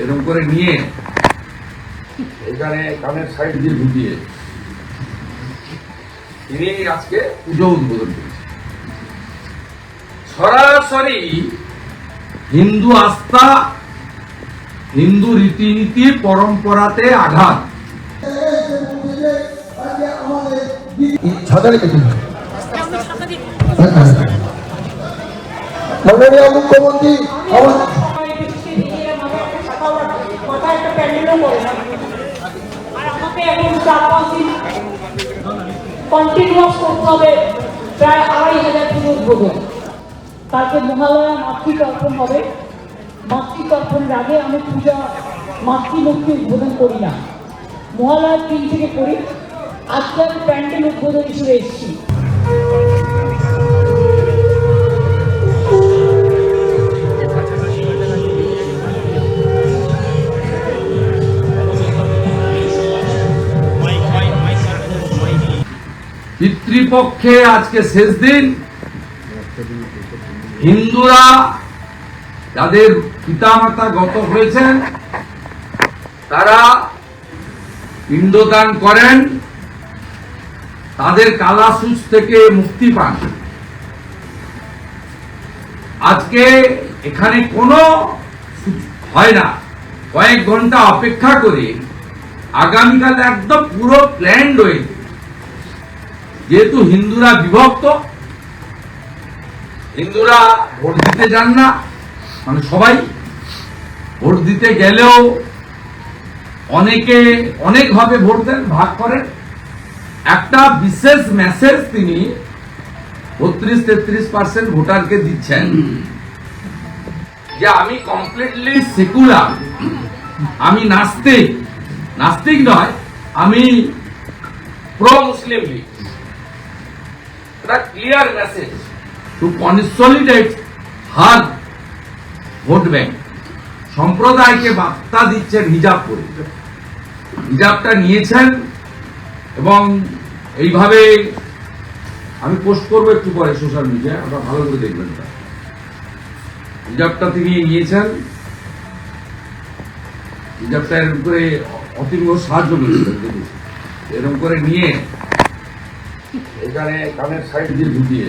এরকম করে নিয়ে এখানে কানের সাইড দিয়ে ঢুকিয়ে তিনি আজকে পুজো উদ্বোধন করেছেন। সরাসরি হিন্দু আস্থা হিন্দু রীতিনীতি পরম্পরাতে আঘাত। মাননীয় মুখ্যমন্ত্রী আমার হবে আড়াই হাজার মহালয়া হবে। আগে আমি পূজা মাতৃমূর্তি উদ্বোধন করি না। মহালয়ার দিন থেকে করি। আজকে আমি প্যান্ডেল উদ্বোধন হিসেবে এসেছি। পিতৃপক্ষে আজকে শেষ দিন। হিন্দুরা যাদের পিতামাতা গত হয়েছেন, তারা পিণ্ডদান করেন, তাদের কালাসুচ থেকে মুক্তি পান। আজকে এখানে কোনো হয় না। কয়েক ঘণ্টা অপেক্ষা করে আগামীকাল একদম পুরো প্ল্যান রয়েছে। যেহেতু হিন্দুরা বিভক্ত, হিন্দুরা ভোট দিতে যান না মানে সবাই ভোট দিতে গেলেও অনেকে অনেকভাবে ভোট দেন, ভাগ করেন। একটা বিশেষ মেসেজ তিনি বত্রিশ তেত্রিশ পার্সেন্ট ভোটারকে দিচ্ছেন। যে আমি কমপ্লিটলি সেকুলার আমি নাস্তিক। নাস্তিক নয়, আমি প্রো মুসলিম লীগ একটা clear message to consolidate her vote bank সম্প্রদায়কে বার্তা দিচ্ছেন হিজাব করে। হিজাবটা নিয়েছেন এবং এইভাবে আমি পোস্ট করব একটু পরে সোশ্যাল মিডিয়ায় আপনারা ভালো করে দেখবেন হিজাবটা তিনি নিয়েছেন। হিজাবটা এরকম করে অতীব সাহায্য করেছিলেন এরকম করে নিয়ে এখানে কানের সাইড দিয়ে ঢুকিয়ে